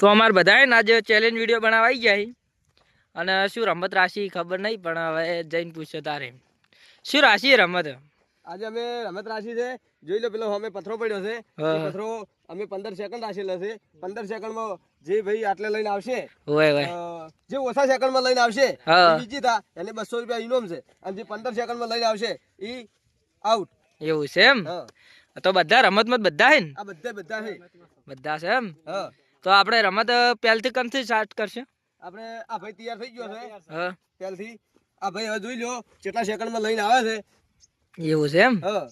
તો અમારે બધાએ આજે ચેલેન્જ વીડિયો બનાવવા આવી જાય અને શું રમત રાશિ ખબર નહીં પણ હવે જઈને પૂછ્યો તારે. શું રાશિ રમત? આજે અમે રમત રાશિ છે. જોઈ લો પેલો અમે પથરો પડ્યો છે. પથરો અમે પંદર સેકન્ડ રાખેલો છે. પંદર સેકન્ડમાં જે ભાઈ આટલે લઈને આવશે જે ઓછા સેકન્ડમાં લઈને આવશે વિજેતા એને બસો રૂપિયા ઇનામ છે. અને જે પંદર સેકન્ડમાં લઈને આવશે એ આઉટ એવું છે એમ? તો બધા રમતમાં બધા હે ને? બધા બધા છે. બધા છે એમ? હા. તો આપણે રમત પહેલથી કંથી સ્ટાર્ટ કરશે? આપણે આ ભાઈ તૈયાર થઈ ગયો છે. હા. પહેલથી. આ ભાઈ હવે જોઈ લો કેટલા સેકન્ડમાં લઈને આવે છે. એવું છે એમ? હા.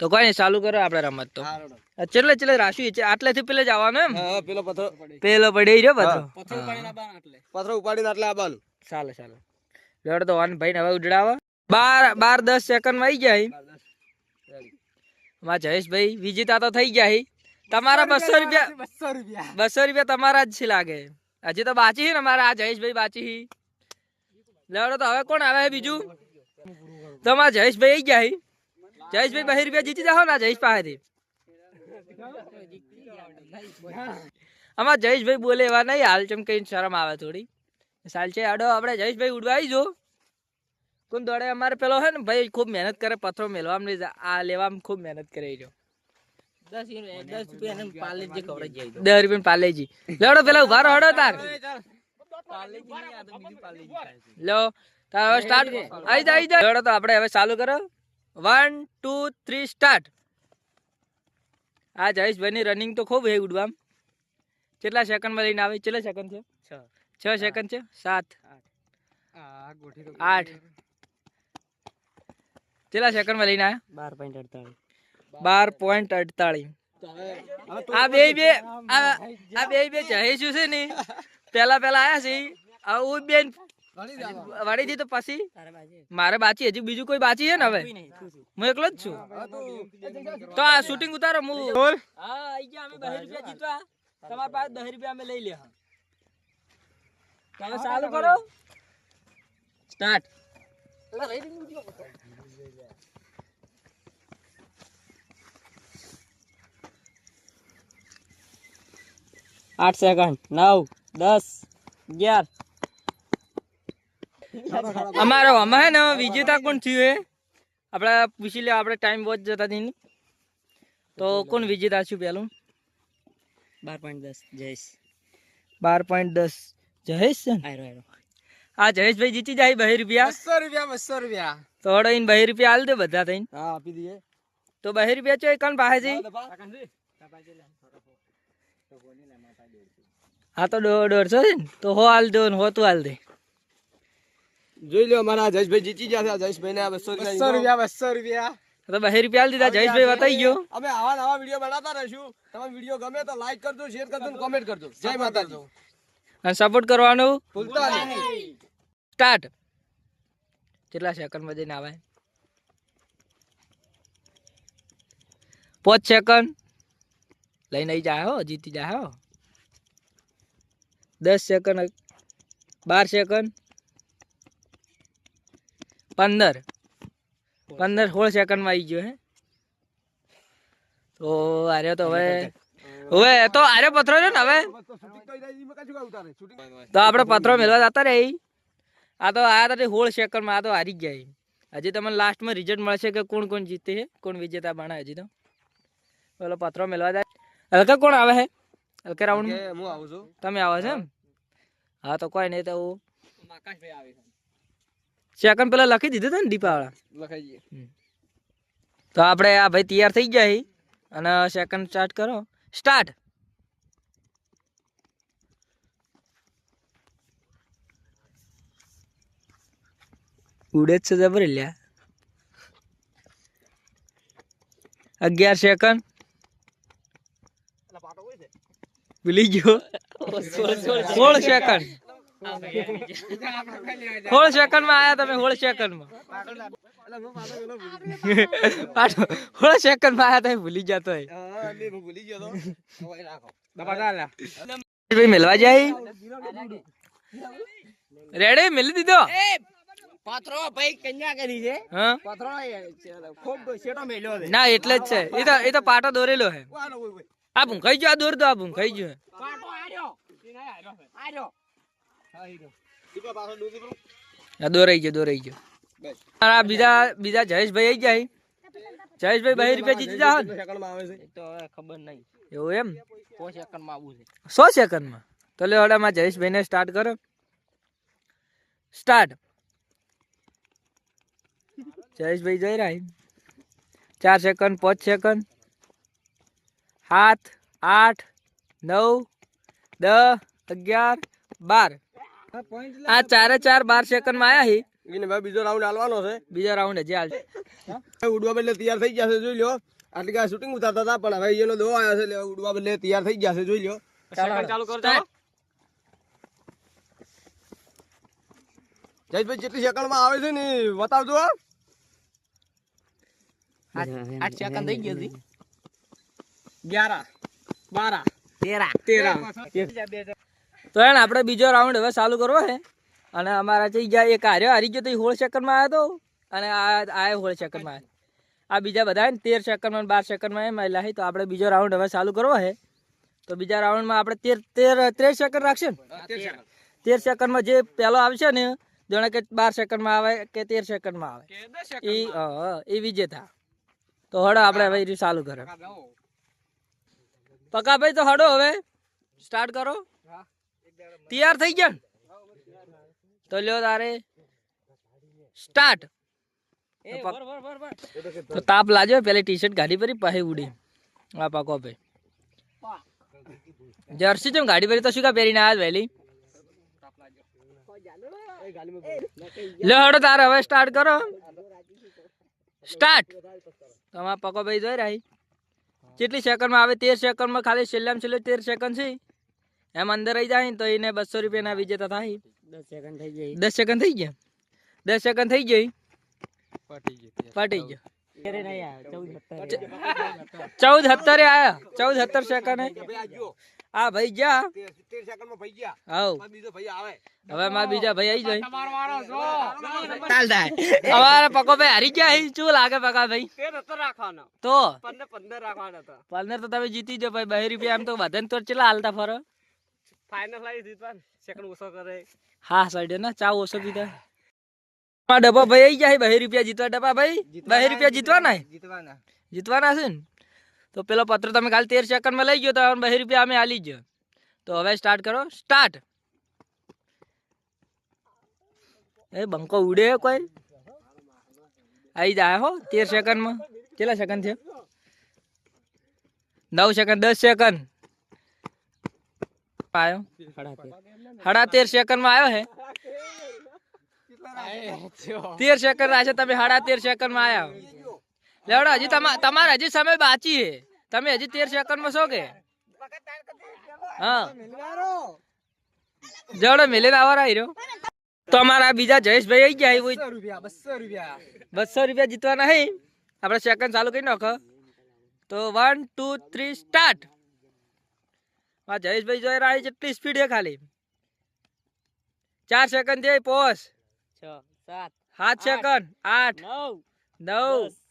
તો કોઈ નહીં ચાલુ કરો આપણે રમત તો. ચેટલે ચેટલે રાશિ છે આટલેથી પેલે જવાનું એમ? પેલો પથરો પેલો પડી રહ્યો બધો? પથરો ઉપાડીને આટલે. આવવાનું ચાલે ચાલે. લેવડો તો વાન ભાઈ હવે ઉડાડવા બાર બાર દસ સેકન્ડમાં આવી જાય. માં જયેશભાઈ વિજેતા તો થઈ ગયા હી. તમારા બસો રૂપિયા બસો રૂપિયા. બસો રૂપિયા તમારા જ છે લાગે. હજી તો બાચી છે ને મારા આ જયેશભાઈ બાચી. લેવડો તો હવે કોણ આવે બીજું? તમારા જયેશભાઈ આવી ગયા. જયેશભાઈ બહી રૂપિયા જીતી જાઓ ને જયેશ પાસેથી. આમાં જયેશભાઈ બોલે એવા નહીં હાલ ચમ કઈ શરમ આવે થોડી. સાલ છે આડો આપણે જયેશભાઈ ઉડવા આવી જો. કોણ દોડે? અમારે પેલો હે ને ભાઈ ખૂબ મહેનત કરે પથરો મેળવામાં આ લેવામાં ખૂબ મહેનત કરે દસ રૂપિયા પાલેજી લેવડો પેલા ઊભા રહો તાર. લો તાર હવે સ્ટાર્ટ આવી જા આવી જા. લેવડો તો આપણે હવે ચાલુ કરો. વન ટુ થ્રી સ્ટાર્ટ આ જયેશભાઈ ની રનિંગ તો ખૂબ હે ઉડવામ કેટલા સેકન્ડમાં લઈને આવે? કેટલા સેકન્ડ છે? છ. સેકન્ડ છે? સાત. આઠ. કેટલા સેકન્ડમાં લઈને આવ્યા? બાર પોઈન્ટ અડતાલીસ. બાર પોઈન્ટ અડતાળીસ. આ બે બે આ બે બે જહેજુ છે ને પેલા પેલા આયા છે. આવું બેન વળી તો પછી. મારે બાચી હજી બીજું કોઈ બાચી છે ને હવે? હું એકલો જ છું. તો આ શૂટિંગ ઉતારો હું હા આઈ ગયા અમે 10 રૂપિયા જીતવા. તમારા પાસે 10 રૂપિયા અમે લઈ લે. તમે ચાલુ કરો. સ્ટાર્ટ આઠ સેકન્ડ. નવ દસ અગિયાર. અમારો અમારે ને વિજેતા કોણ થયું એ આપણે પૂછી લે આપણે ટાઈમ વોચ જતા હતી તો કોણ વિજેતા છું પેલું? બાર પોઈન્ટ દસ જયેશ. બાર પોઈન્ટ દસ. જયેશ હા જયેશભાઈ જીતી જાય બહી રૂપિયા. બસો રૂપિયા બસો રૂપિયા. તો હડો એને બહી રૂપિયા હાલ દે બધા થઈને. હા આપી દઈએ. તો બહી રૂપિયા ચો કણ પાસે જઈ હા તો દોઢસો છે ને? તો હો હાલ દો ને હો તું હાલ દે. જોઈ લો મારા જયેશભાઈ જીતી ગયા છે. જયેશભાઈ ને બસો રૂપિયા બસો રૂપિયા તો બહી રૂપિયા દીધા જયેશભાઈ બતાવી ગયો. અમે આવા નવા વીડિયો બનાવતા રહીશું. તમે વીડિયો ગમે તો લાઈક કરજો શેર કરજો અને કોમેન્ટ કરજો. જય માતાજી. અને સપોર્ટ કરવાનું ભૂલતા નહીં. સ્ટાર્ટ. કેટલા સેકન્ડમાં જઈને આવે? પાંચ સેકન્ડ લઈને આવી જાય હો જીતી જાય હો. દસ સેકન્ડ બાર સેકન્ડ પંદર. પંદર સોળ સેકન્ડમાં આવી ગયો હે. તો આર્યો તો હવે હવે તો આર્યો પથરો છે ને હવે. તો આપણે પત્રો મેળવા જતા રહી આ તો આ તો હોળ સેકન્ડમાં આ તો હારી ગયા હજી તમને લાસ્ટમાં રિઝલ્ટ મળશે કે કોણ કોણ જીતે છે કોણ વિજેતા બને હજી તો? પેલો પત્રો મેળવા જાય. હલકા કોણ આવે હે? હલકા રાઉન્ડ. હું આવું છું. તમે આવો છો એમ? હા. તો કોઈ નહીં તો હું સેકન્ડ પેલા લખી દીધું હતું ને દીપાવાળા? લખાઈ જઈએ તો આપણે આ ભાઈ તૈયાર થઈ ગયા છે અને સેકન્ડ સ્ટાર્ટ કરો. સ્ટાર્ટ ઉડે જ છે જબર લ્યા. અગિયાર સેકન્ડ ભૂલી ગયો. સોળ સેકન્ડ સોળ. સેકન્ડ. માં આયા તમે સોળ સેકન્ડમાં પાછો થોડા સેકન્ડમાં આયા તમે ભૂલી જતો હોય હા એટલે હું ભૂલી ગયો તો હવે રાખો ભાઈ મેલવા જાય? રેડી? મેલી દીધો? પાત્રો ભાઈ કન્યા કરી છે. પાત્રો ખૂબ શેટો મેલ્યો છે. ના એટલે જ છે. એ તો એ તો પાટો દોરેલો ઓય. આ ભૂંખાઈ ગયો આ દોર દો આ ભૂંખાઈ ગયો. આ દોરાઈ ગયો દોરાઈ ગયો. આ બીજા બીજા જયેશભાઈ આવી જાય જયેશભાઈ બહી રૂપિયા જીતી હવે ખબર નહીં એવું એમ? પાંચ સેકન્ડમાં? આવું છે સો સ્ટાર્ટ કરો. સ્ટાર્ટ જયેશભાઈ જોઈ રહ્યા ચાર સેકન્ડ, પાંચ સેકન્ડ. સાત આઠ નવ દસ અગિયાર બાર. આ ચારે ચાર બાર સેકન્ડમાં આવ્યા આયા એને ભાઈ બીજો રાઉન્ડ હાલવાનો છે. બીજો રાઉન્ડ હજી હાલ ઉડવા બદલે તૈયાર થઈ ગયા છે જોઈ લો આટલી કાંઈ શૂટિંગ ઉતારતા હતા પણ હવે એનો દો આવ્યો છે એટલે ઉડવા બદલે તૈયાર થઈ ગયા છે જોઈ લો ચાલુ કરો. જયેશભાઈ જેટલી સેકન્ડમાં આવે છે ને બતાવજો હો. આઠ સેકન્ડ થઈ ગયો ગ્યારા બારા તેરા. તેરા. તો એને આપણે બીજો રાઉન્ડ હવે ચાલુ કરવો છે. અને અમારા થઈ ગયા એક હાર્યો હારી ગયો તો એ હોળ સેકન્ડમાં આવ્યો હતો અને આ આ સેકન્ડમાં આવ્યો. આ બીજા બધા તેર સેકન્ડમાં બાર સેકન્ડમાં એમ આવેલા તો આપણે બીજો રાઉન્ડ હવે ચાલુ કરવો છે. તો બીજા રાઉન્ડમાં આપણે તેર તેર ત્રેસ સેકન્ડ રાખશે ને? તેર સેકન્ડમાં જે પહેલો આવશે ને જાણે કે બાર સેકન્ડમાં આવે કે તેર સેકન્ડમાં આવે. એ એ વિજેતા. તો હળ આપણે હવે ચાલુ કરે. પકાભાઈ તો હડો હવે. સ્ટાર્ટ કરો. તૈયાર થઈ ગયા? ને? તો લ્યો તારે. સ્ટાર્ટ તો તાપ લાજો પેલી ટી શર્ટ ગાડી પરી પાસે ઉડી. આ પાકો ભાઈ જર્સી જેમ ગાડી પરી તો શું કા પહેરીને આવ્યા વહેલી? લ્યો હડો તારે હવે સ્ટાર્ટ કરો. સ્ટાર્ટ તમારા પકો ભાઈ જોઈ રહી કેટલી સેકન્ડમાં આવે તેર સેકન્ડમાં ખાલી છેલ્લામાં છેલ્લો તેર સેકન્ડ છે. એમ અંદર આવી જાય તો એને બસો રૂપિયાના વિજેતા થાય. દસ સેકન્ડ થઈ જાય દસ સેકન્ડ થઈ ગયા? દસ સેકન્ડ થઈ ગઈ? પટી ગયો. ચૌદ હત્તરે આયા. ચૌદ સત્તર સેકન્ડ આ ભાઈ ગયા. 70 સેકન્ડમાં ભાઈ ગયા. હવ. બીજો ભાઈ આવે. હવે મારા બીજા ભાઈ આવી જાય. ચાલ થાય અમારા પકો ભાઈ હારી ગયા હી. શું લાગે પકા ભાઈ? તેર હતો રાખવાનો. તો? પંદર પંદર રાખવાનો હતો. પંદર તો તમે જીતી જો ભાઈ. 2 રૂપિયા એમ તો વધન તો ચલા હાલતા ફરો. ફાઇનલ લાવી જીતવાન સેકન્ડ ઓછો કરે. હા સાઈડ ના. ચા ઓછો પીધા. આ ડબ્બા ભાઈ આવી ગયા 2 રૂપિયા જીતવા ડબ્બા ભાઈ? 2 રૂપિયા જીતવાના જીતવાના. જીતવાના છે ને? તો પેલો પત્ર તમે કાલે તેર સેકન્ડમાં લઈ ગયો તો હવે બે રૂપિયા અમે આલી ગયો તો હવે સ્ટાર્ટ કરો. સ્ટાર્ટ એ બંકો ઉડે હે કોઈ? આવી જાય હો તેર સેકન્ડમાં કેટલા સેકન્ડ છે નવ સેકન્ડ દસ સેકન્ડ આવ્યો સાડા તેર સેકન્ડમાં આવ્યો હે? તેર સેકન્ડ છે તમે સાડા તેર સેકન્ડમાં આવ્યા લેવડો હજી તમારે હજી સમય બાકી છે. તમે હજી તેર સેકન્ડમાં છો કે? હા. જવડો મેલીને આવા રહ્યો. તો અમારા બીજા જયેશભાઈ આવી ગયા રૂપિયા બસો રૂપિયા બસો રૂપિયા જીતવાના હે. આપણે સેકન્ડ ચાલુ કરી નાખો. તો વન ટુ થ્રી સ્ટાર્ટ હા જયેશભાઈ જોઈ રહ્યા છે એટલી સ્પીડ છે ખાલી. ચાર સેકન્ડ છે પોસ છ સાત સાત સેકન્ડ આઠ નવ નવ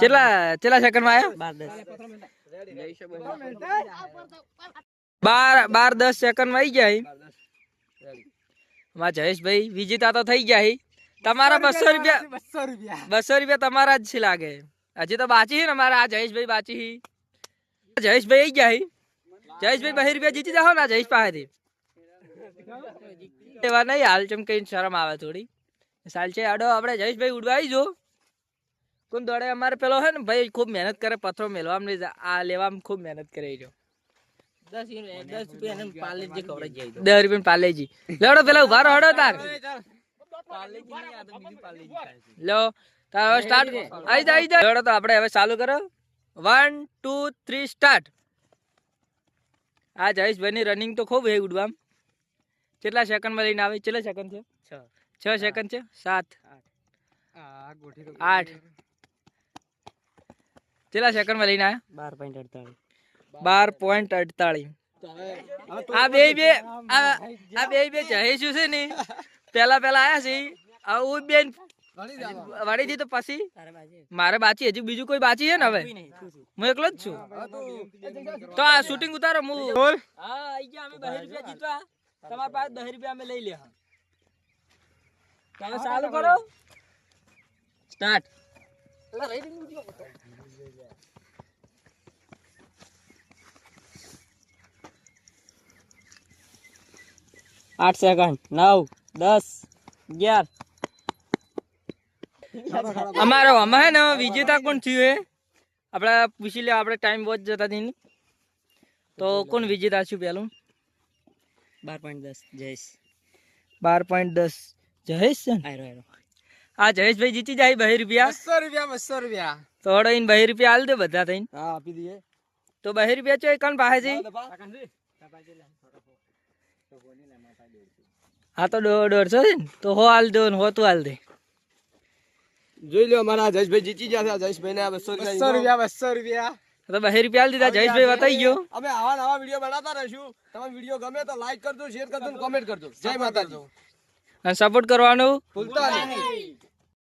કેટલા કેટલા સેકન્ડમાં આવ્યા? બાર દસ. બાર દસ સેકન્ડમાં આવી ગયા માં જયેશભાઈ વિજેતા તો થઈ ગયા હી. તમારા બસો રૂપિયા બસો રૂપિયા. બસો રૂપિયા તમારા જ છે લાગે. હજી તો બાચી છે ને મારા આ જયેશભાઈ બાચી હી. જયેશભાઈ આવી ગયા હી. જયેશભાઈ બહી રૂપિયા જીતી જાઓ ને જયેશ પાસેથી. એવા નહીં હાલ ચમ કઈ શરમ આવે થોડી. સાલ છે આડો આપણે જયેશભાઈ ઉડવા આવી જો. કોણ દોડે? અમારે પેલો હે ને ભાઈ ખૂબ મહેનત કરે પથરો મેલવામાં નહીં આ લેવામાં ખૂબ મહેનત કરે જો. દસ રૂપિયા રૂપિયા પાલેજી લેવડો પેલા ઊભા હડો તાર. લો તાર હવે સ્ટાર્ટ તો આપણે ચાલુ કરો. વન ટુ થ્રી સ્ટાર્ટ આ જયેશભાઈની રનિંગ તો ખૂબ હે ઉડવામ. કેટલા સેકન્ડમાં લઈને આવે? કેટલા સેકન્ડ છે છ. છ સેકન્ડ છે સાત. આઠ. આઠ. કેટલા સેકન્ડમાં લઈને આવ્યા? બાર પોઈન્ટ અડતાળીસ. બાર પોઈન્ટ અડતાલીસ આ બે બે આ બે બે જયેશુ છે ને. પેલા પેલા આયા છે. આવું બેન વળી તો પછી. મારે બાચી હજી બીજું કોઈ બાચી છે ને હવે? હું એકલો જ છું. તો આ શૂટિંગ ઉતારો હું હા આઈ ગયા અમે 10 રૂપિયા જીતવા. તમારા પાસે 10 રૂપિયા અમે લઈ લે તમે ચાલુ કરો. સ્ટાર્ટ આઠ સેકન્ડ નવ દસ અગિયાર. અમારો અમારે હે ને વિજેતા કોણ થયું એ? આપણે પૂછી લે આપણે ટાઈમ બહુ જતા થઈને. તો કોણ વિજેતા છું પહેલું બાર પોઈન્ટ દસ જયેશ. બાર પોઈન્ટ દસ. જયેશ છે આ જયેશભાઈ જીતી જાય બે રૂપિયા. બસો રૂપિયા બસો રૂપિયા. તો હડો બહી રૂપિયા આલ દે બધા થઈને. હા આપી દઈએ. તો બહી રૂપિયા ચો એકન પાસે છે? હા તો દો- દોઢસો છે ને? તો હો આલ દો ને હો તું આલ દે. જોઈ લો મારા જયેશભાઈ જીતી ગયા છે. આ જયેશભાઈ ને બસો રૂપિયા બસો રૂપિયા તો બહેર રૂપિયા દીધા જયેશભાઈ બતાવી ગયો. અમે આવા નવા વીડિયો બનાવતા રહીશું. તમે વીડિયો ગમે તો લાઈક કરજો શેર કરજો કોમેન્ટ કરજો. જય માતાજી. અને સપોર્ટ કરવાનું ભૂલતા નહીં.